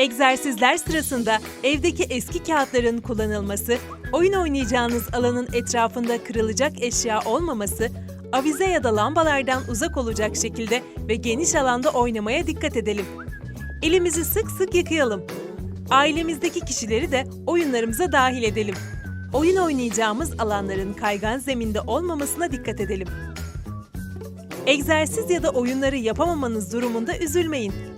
Egzersizler sırasında evdeki eski kağıtların kullanılması, oyun oynayacağınız alanın etrafında kırılacak eşya olmaması, avize ya da lambalardan uzak olacak şekilde ve geniş alanda oynamaya dikkat edelim. Elimizi sık sık yıkayalım. Ailemizdeki kişileri de oyunlarımıza dahil edelim. Oyun oynayacağımız alanların kaygan zeminde olmamasına dikkat edelim. Egzersiz ya da oyunları yapamamanız durumunda üzülmeyin.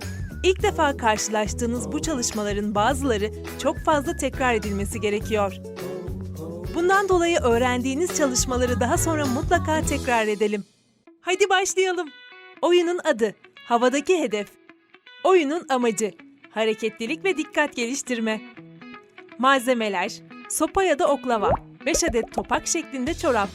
İlk defa karşılaştığınız bu çalışmaların bazıları çok fazla tekrar edilmesi gerekiyor. Bundan dolayı öğrendiğiniz çalışmaları daha sonra mutlaka tekrar edelim. Hadi başlayalım. Oyunun adı, havadaki hedef. Oyunun amacı, hareketlilik ve dikkat geliştirme. Malzemeler, sopa ya da oklava, 5 adet topak şeklinde çorap.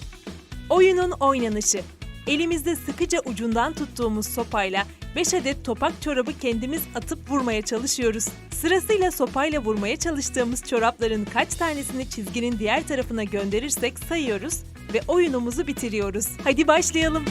Oyunun oynanışı. Elimizde sıkıca ucundan tuttuğumuz sopayla 5 adet topak çorabı kendimiz atıp vurmaya çalışıyoruz. Sırasıyla sopayla vurmaya çalıştığımız çorapların kaç tanesini çizginin diğer tarafına gönderirsek sayıyoruz ve oyunumuzu bitiriyoruz. Hadi başlayalım.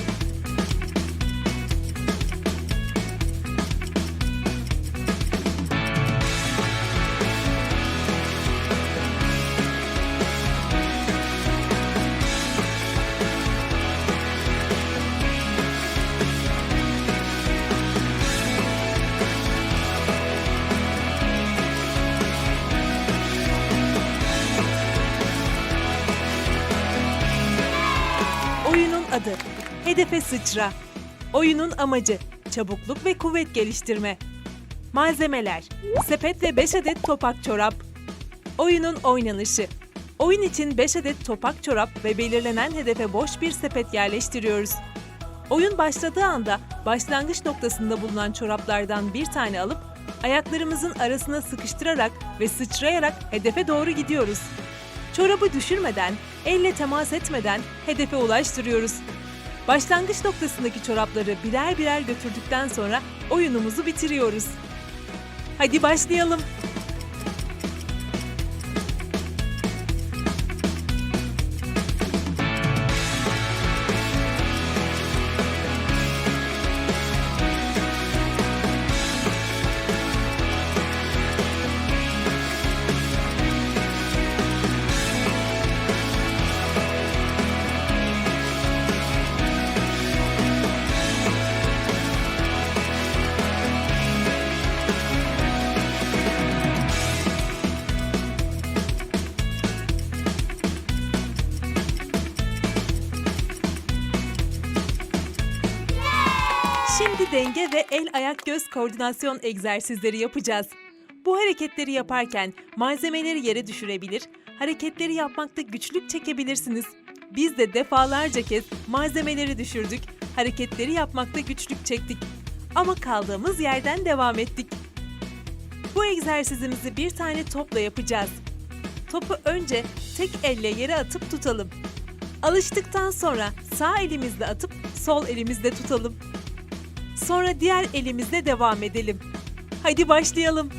Adı Hedefe Sıçra. Oyunun amacı çabukluk ve kuvvet geliştirme. Malzemeler sepet ve 5 adet topak çorap. Oyunun oynanışı Oyun için 5 adet topak çorap ve belirlenen hedefe boş bir sepet yerleştiriyoruz. Oyun başladığı anda başlangıç noktasında bulunan çoraplardan bir tane alıp ayaklarımızın arasına sıkıştırarak ve sıçrayarak hedefe doğru gidiyoruz. Çorabı düşürmeden, elle temas etmeden hedefe ulaştırıyoruz. Başlangıç noktasındaki çorapları birer birer götürdükten sonra oyunumuzu bitiriyoruz. Hadi başlayalım. Şimdi denge ve el ayak göz koordinasyon egzersizleri yapacağız. Bu hareketleri yaparken malzemeleri yere düşürebilir, hareketleri yapmakta güçlük çekebilirsiniz. Biz de defalarca kez malzemeleri düşürdük, hareketleri yapmakta güçlük çektik. Ama kaldığımız yerden devam ettik. Bu egzersizimizi bir tane topla yapacağız. Topu önce tek elle yere atıp tutalım. Alıştıktan sonra sağ elimizle atıp sol elimizle tutalım. Sonra diğer elimizle devam edelim. Hadi başlayalım.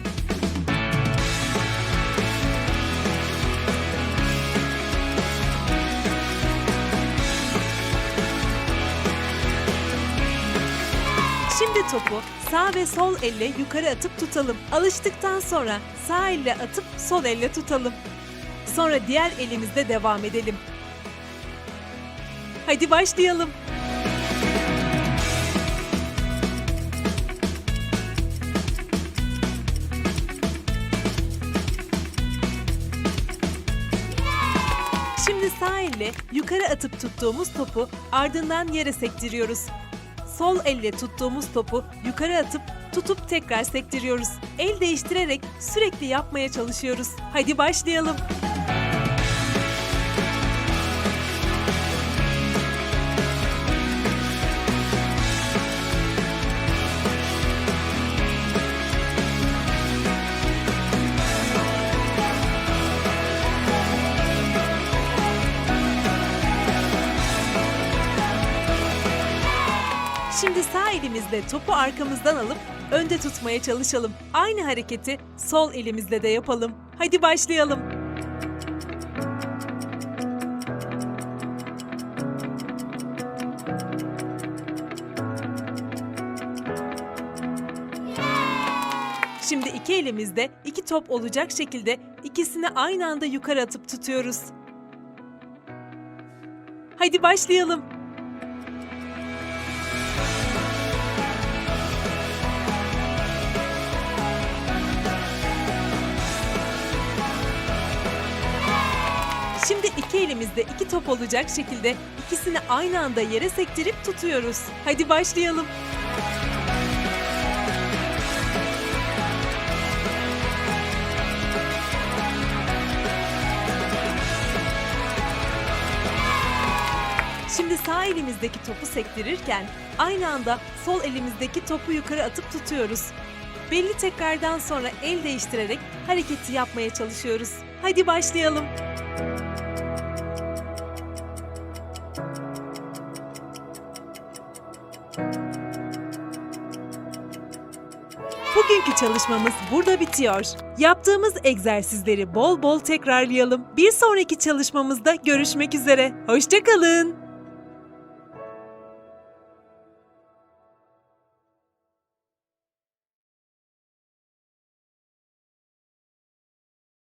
Şimdi topu sağ ve sol elle yukarı atıp tutalım. Alıştıktan sonra sağ elle atıp sol elle tutalım. Sonra diğer elimizle devam edelim. Hadi başlayalım. Elle yukarı atıp tuttuğumuz topu ardından yere sektiriyoruz. Sol elle tuttuğumuz topu yukarı atıp tutup tekrar sektiriyoruz. El değiştirerek sürekli yapmaya çalışıyoruz. Hadi başlayalım. Sağ elimizle topu arkamızdan alıp önde tutmaya çalışalım. Aynı hareketi sol elimizle de yapalım. Hadi başlayalım. Şimdi iki elimizde iki top olacak şekilde ikisini aynı anda yukarı atıp tutuyoruz. Hadi başlayalım. İki elimizde iki top olacak şekilde ikisini aynı anda yere sektirip tutuyoruz. Hadi başlayalım. Şimdi sağ elimizdeki topu sektirirken aynı anda sol elimizdeki topu yukarı atıp tutuyoruz. Belli tekrardan sonra el değiştirerek hareketi yapmaya çalışıyoruz. Hadi başlayalım. Bugünkü çalışmamız burada bitiyor. Yaptığımız egzersizleri bol bol tekrarlayalım. Bir sonraki çalışmamızda görüşmek üzere. Hoşçakalın.